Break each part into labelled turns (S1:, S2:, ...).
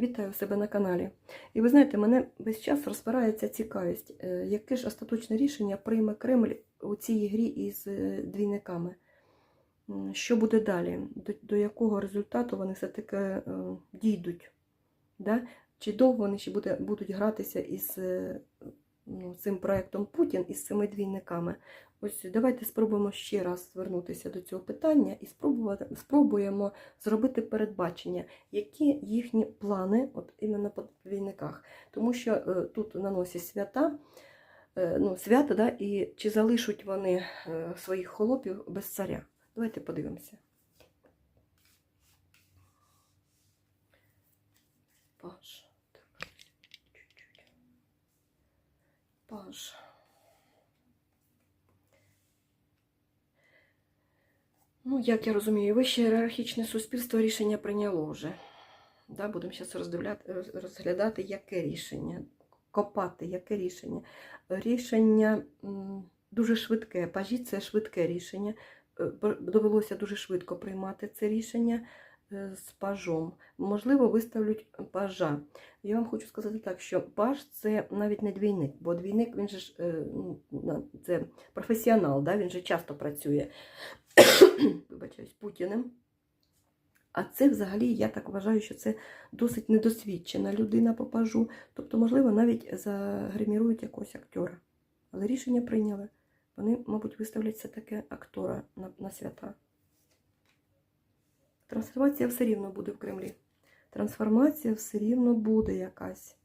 S1: Вітаю себе на каналі. І ви знаєте, мене весь час розпирається цікавість, е, яке ж остаточне рішення прийме Кремль у цій грі із е, двійниками. Що буде далі? До, до якого результату вони все-таки е, дійдуть? Да? Чи довго вони ще буде, будуть гратися із ну, цим проектом Путін із цими двійниками? Ось давайте спробуємо ще раз звернутися до цього питання і спробувати, спробуємо зробити передбачення, які їхні плани, от іменно по двійниках. Тому що е, тут наносять свята, е, ну, свята, да, і чи залишать вони е, своїх холопів без царя. Давайте подивимося. Паш. Паш. Ну, як я розумію, вище ієрархічне суспільство рішення прийняло вже. Да, будемо зараз роздивляти, розглядати, яке рішення, копати, яке рішення. Рішення дуже швидке. Пажі це швидке рішення. Е, Довелося дуже швидко приймати це рішення е, з пажом. Можливо, виставлять пажа. Я вам хочу сказати так, що паж це навіть не двійник, бо двійник він же ж е, ну, це професіонал, да? він же часто працює вибачаюсь, Путіним. А це взагалі, я так вважаю, що це досить недосвідчена людина по пажу. Тобто, можливо, навіть загримірують якогось актера. Але рішення прийняли. Вони, мабуть, виставлять все таке актора на, на свята. Трансформація все рівно буде в Кремлі. Трансформація все рівно буде якась.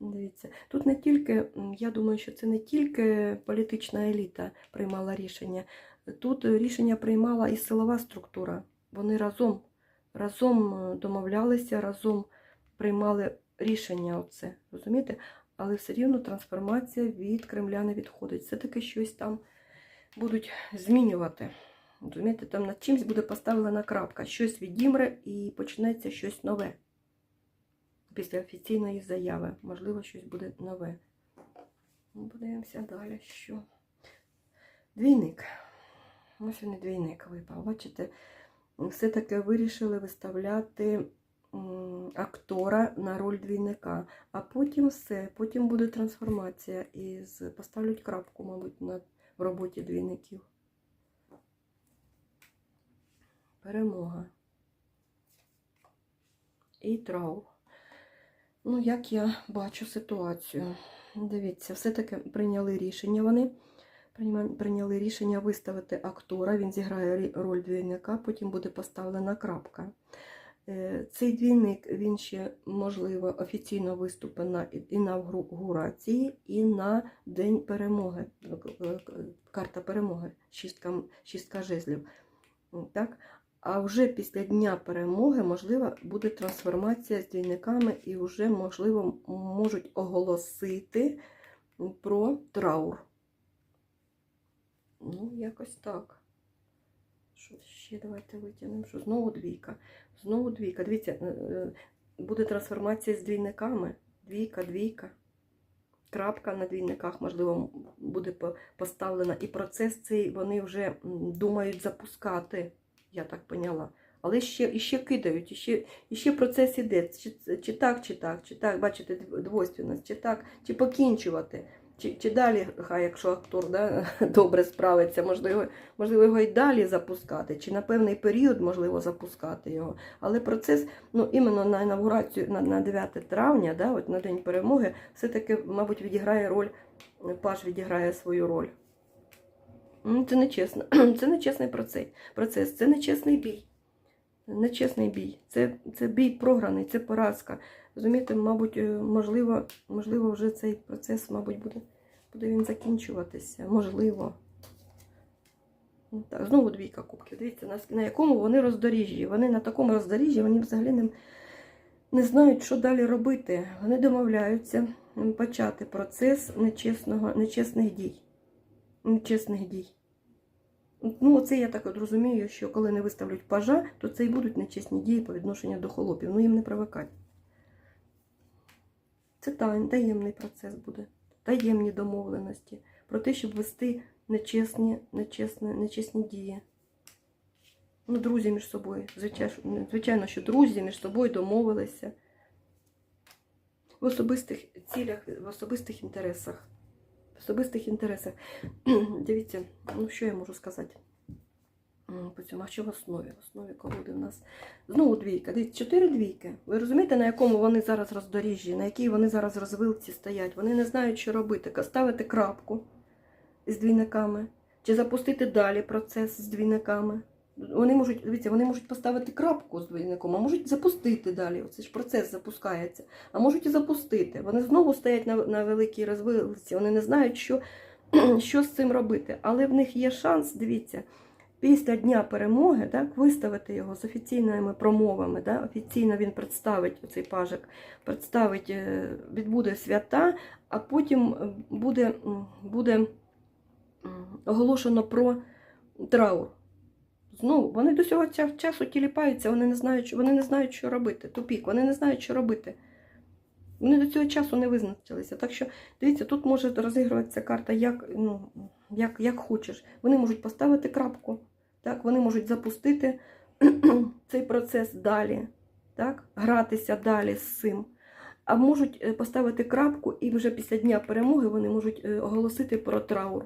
S1: Дивіться, тут не тільки, я думаю, що це не тільки політична еліта приймала рішення. Тут рішення приймала і силова структура. Вони разом, разом е, домовлялися, разом приймали рішення. Оце, розумієте? Але все рівно трансформація від Кремля не відходить. Все-таки щось там будуть змінювати. Розумієте, там над чимось буде поставлена крапка. Щось відімре і почнеться щось нове. Після офіційної заяви. Можливо, щось буде нове. Ну, Подивимося далі, що. Двійник. Ось він і двійник випав. Бачите, все-таки вирішили виставляти актора на роль двійника. А потім все, потім буде трансформація і поставлять крапку, мабуть, в роботі двійників. Перемога. І траур. Ну, як я бачу ситуацію. Дивіться, все-таки прийняли рішення вони. Прийняли рішення виставити актора, він зіграє роль двійника, потім буде поставлена крапка. Е, Цей двійник, він ще, можливо, офіційно виступить на інавгурації, і на День перемоги. Е, Карта перемоги, шістка, шістка жезлів. Так? А вже після Дня перемоги, можливо, буде трансформація з двійниками і вже, можливо, можуть оголосити про траур. Ну, якось так. Що ще давайте витягнемо? Що знову двійка. Знову двійка. Дивіться, е, е, буде трансформація з двійниками. Двійка, двійка. Крапка на двійниках, можливо, буде поставлена. І процес цей вони вже думають запускати, я так поняла. Але ще, і ще кидають, і ще, процес іде. Чи, чи так, чи так, чи так, бачите, дв- двойственність, чи так, чи покінчувати. Чи, чи далі, хай, якщо актор да, добре справиться, можливо, можливо, його і далі запускати, чи на певний період можливо запускати його. Але процес, ну іменно на інаугурацію на, на 9 травня, да, от на День перемоги, все-таки, мабуть, відіграє роль, Паш відіграє свою роль. Це нечесно. Це нечесний процес. Це нечесний бій. Нечесний бій. Це, це бій програний, це поразка. Розумієте, мабуть, е, можливо, можливо, вже цей процес, мабуть, буде, буде він закінчуватися. Можливо. Ну, Так, знову двійка кубків. Дивіться, на, на якому вони роздоріжжі. Вони на такому роздоріжжі, вони взагалі не, не знають, що далі робити. Вони домовляються почати процес нечесного, нечесних дій. Нечесних дій. Ну, оце я так от розумію, що коли не виставлять пажа, то це і будуть нечесні дії по відношенню до холопів. Ну їм не привикати. Це таємний процес буде, таємні домовленості про те, щоб вести нечесні, нечесні, нечесні дії. Ну, друзі між собою. Звичайно, звичайно, що друзі між собою домовилися. В особистих цілях, в особистих інтересах. В особистих інтересах. Дивіться, ну що я можу сказати? По цьому, а що в основі? В основі колоди в нас знову двійка. Дивіться, чотири двійки. Ви розумієте, на якому вони зараз роздоріжжі, на якій вони зараз розвилці стоять? Вони не знають, що робити. Ставити крапку з двійниками, чи запустити далі процес з двійниками. Вони можуть, дивіться, вони можуть поставити крапку з двійником, а можуть запустити далі. Оце ж процес запускається. А можуть і запустити. Вони знову стоять на, на великій розвилці, вони не знають, що, що з цим робити. Але в них є шанс, дивіться, після Дня перемоги так, виставити його з офіційними промовами. Так, офіційно він представить цей пажик, представить, е, відбуде свята, а потім е, буде, буде оголошено про траур. Знову вони до цього часу тіліпаються, вони не знають, вони не знають, що робити. Тупік, вони не знають, що робити. Вони до цього часу не визначилися. Так що, дивіться, тут може розігруватися карта як, ну, як, як хочеш. Вони можуть поставити крапку, так? вони можуть запустити цей процес далі, так? гратися далі з цим. А можуть е, поставити крапку, і вже після Дня перемоги вони можуть е, оголосити про траур.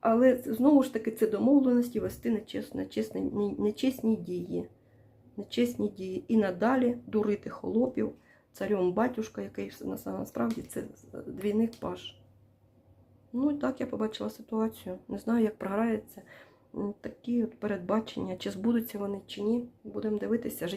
S1: Але знову ж таки це домовленості вести нечесні, нечесні, нечесні дії. Нечесні дії. І надалі дурити холопів царем батюшка, який насправді це двійник паш. Ну і так я побачила ситуацію. Не знаю, як програється. Такі от передбачення, чи збудуться вони, чи ні. Будемо дивитися.